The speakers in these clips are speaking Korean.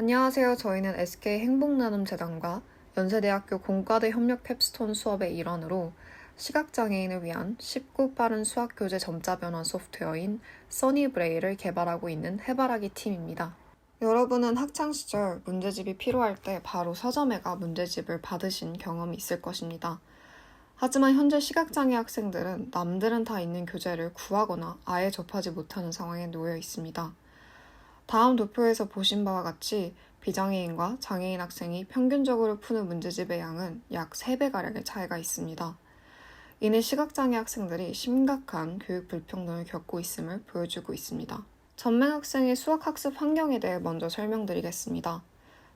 안녕하세요. 저희는 SK 행복나눔재단과 연세대학교 공과대 협력 캡스톤 수업의 일환으로 시각장애인을 위한 쉽고 빠른 수학교재 점자 변환 소프트웨어인 써니브레이를 개발하고 있는 해바라기 팀입니다. 여러분은 학창시절 문제집이 필요할 때 바로 서점에 가 문제집을 받으신 경험이 있을 것입니다. 하지만 현재 시각장애 학생들은 남들은 다 있는 교재를 구하거나 아예 접하지 못하는 상황에 놓여 있습니다. 다음 도표에서 보신 바와 같이 비장애인과 장애인 학생이 평균적으로 푸는 문제집의 양은 약 3배가량의 차이가 있습니다. 이는 시각장애 학생들이 심각한 교육 불평등을 겪고 있음을 보여주고 있습니다. 전맹 학생의 수학학습 환경에 대해 먼저 설명드리겠습니다.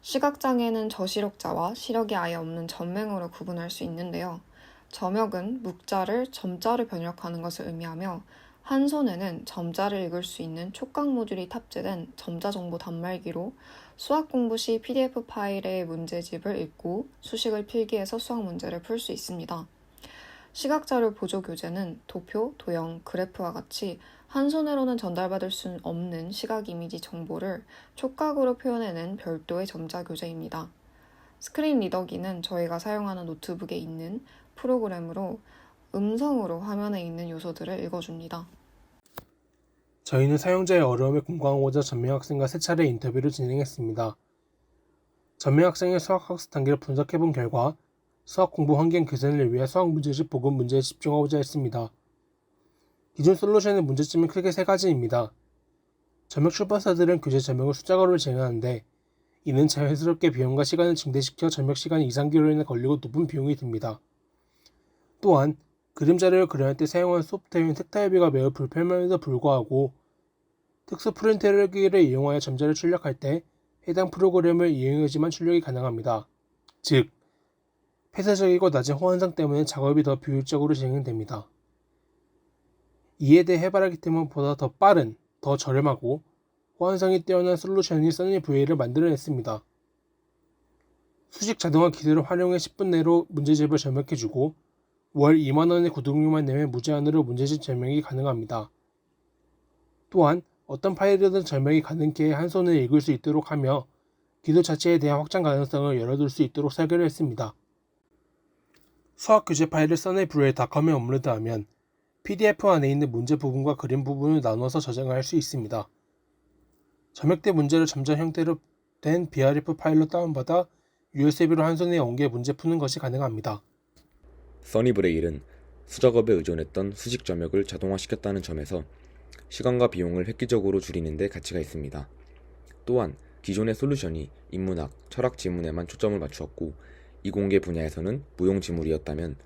시각장애는 저시력자와 시력이 아예 없는 전맹으로 구분할 수 있는데요. 점역은 묵자를 점자로 번역하는 것을 의미하며 한 손에는 점자를 읽을 수 있는 촉각 모듈이 탑재된 점자 정보 단말기로 수학 공부 시 PDF 파일의 문제집을 읽고 수식을 필기해서 수학 문제를 풀 수 있습니다. 시각자료 보조 교재는 도표, 도형, 그래프와 같이 한 손으로는 전달받을 수 없는 시각 이미지 정보를 촉각으로 표현해낸 별도의 점자 교재입니다. 스크린 리더기는 저희가 사용하는 노트북에 있는 프로그램으로 음성으로 화면에 있는 요소들을 읽어줍니다. 저희는 사용자의 어려움에 공감하고자 전명 학생과 세 차례 인터뷰를 진행했습니다. 전명 학생의 수학 학습 단계를 분석해본 결과 수학 공부 환경 개선을 위해 수학 문제집 보급 문제에 집중하고자 했습니다. 기존 솔루션의 문제점은 크게 세 가지입니다. 점역 출판사들은 교재 점역을 숫자가로 진행하는데 이는 자연스럽게 비용과 시간을 증대시켜 점역 시간 이상기로 인해 걸리고 높은 비용이 듭니다. 또한 그림 자료를 그려낼 때 사용한 소프트웨어인 텍타일비가 매우 불편함에도 불구하고 특수 프린터기를 이용하여 점자를 출력할 때 해당 프로그램을 이용해야지만 출력이 가능합니다. 즉, 폐쇄적이고 낮은 호환성 때문에 작업이 더 비효율적으로 진행됩니다. 이에 대해 해바라기 팀은 보다 더 빠른, 더 저렴하고 호환성이 뛰어난 솔루션인 써니VA를 만들어냈습니다. 수직 자동화 기술을 활용해 10분 내로 문제집을 점역해주고 월 2만원의 구독료만 내면 무제한으로 문제집 절명이 가능합니다. 또한 어떤 파일이든 절명이 가능케 한 손에 읽을 수 있도록 하며 기술 자체에 대한 확장 가능성을 열어둘 수 있도록 설계를 했습니다. 수학 교재 파일을 써내브레이닷컴에 업로드하면 PDF 안에 있는 문제 부분과 그림 부분을 나눠서 저장을 할수 있습니다. 점역된 문제를 점자 형태로 된 BRF 파일로 다운받아 USB로 한 손에 옮겨 문제 푸는 것이 가능합니다. 써니브레일은 수작업에 의존했던 수직 점역을 자동화시켰다는 점에서 시간과 비용을 획기적으로 줄이는 데 가치가 있습니다. 또한 기존의 솔루션이 인문학, 철학 지문에만 초점을 맞추었고 이공계 분야에서는 무용 지물이었다면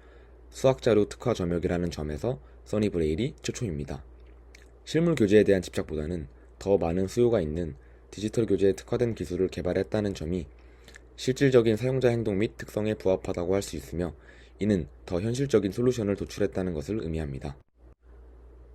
수학자료 특화 점역이라는 점에서 써니브레일이 최초입니다. 실물 교재에 대한 집착보다는 더 많은 수요가 있는 디지털 교재에 특화된 기술을 개발했다는 점이 실질적인 사용자 행동 및 특성에 부합하다고 할 수 있으며 이는 더 현실적인 솔루션을 도출했다는 것을 의미합니다.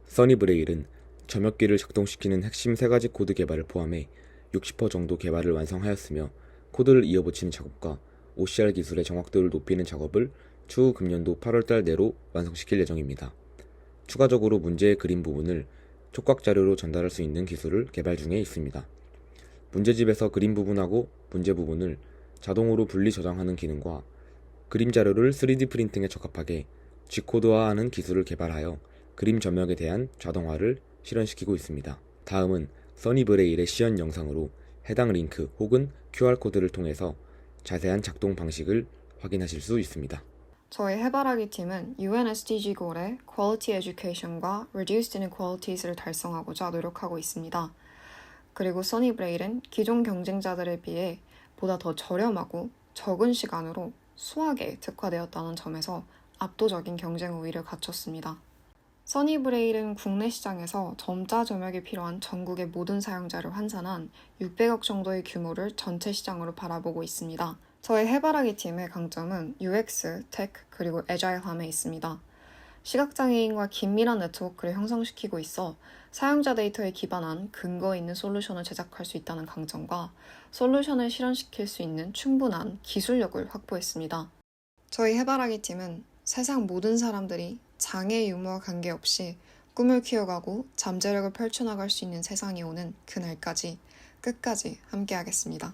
써니브레일은 점역기를 작동시키는 핵심 세 가지 코드 개발을 포함해 60% 정도 개발을 완성하였으며 코드를 이어붙이는 작업과 OCR 기술의 정확도를 높이는 작업을 추후 금년도 8월달 내로 완성시킬 예정입니다. 추가적으로 문제의 그림 부분을 촉각 자료로 전달할 수 있는 기술을 개발 중에 있습니다. 문제집에서 그림 부분하고 문제 부분을 자동으로 분리 저장하는 기능과 그림 자료를 3D 프린팅에 적합하게 G코드화하는 기술을 개발하여 그림 점역에 대한 자동화를 실현시키고 있습니다. 다음은 써니브레일의 시연 영상으로 해당 링크 혹은 QR코드를 통해서 자세한 작동 방식을 확인하실 수 있습니다. 저희 해바라기 팀은 UN SDG 골의 Quality Education과 Reduced Inequalities를 달성하고자 노력하고 있습니다. 그리고 써니브레일은 기존 경쟁자들에 비해 보다 더 저렴하고 적은 시간으로 수학에 특화되었다는 점에서 압도적인 경쟁 우위를 갖췄습니다. 써니브레일은 국내 시장에서 점자 점역이 필요한 전국의 모든 사용자를 환산한 600억 정도의 규모를 전체 시장으로 바라보고 있습니다. 저희 해바라기 팀의 강점은 UX, 테크, 그리고 애자일함에 있습니다. 시각장애인과 긴밀한 네트워크를 형성시키고 있어 사용자 데이터에 기반한 근거 있는 솔루션을 제작할 수 있다는 강점과 솔루션을 실현시킬 수 있는 충분한 기술력을 확보했습니다. 저희 해바라기 팀은 세상 모든 사람들이 장애 유무와 관계없이 꿈을 키워가고 잠재력을 펼쳐나갈 수 있는 세상이 오는 그날까지 끝까지 함께하겠습니다.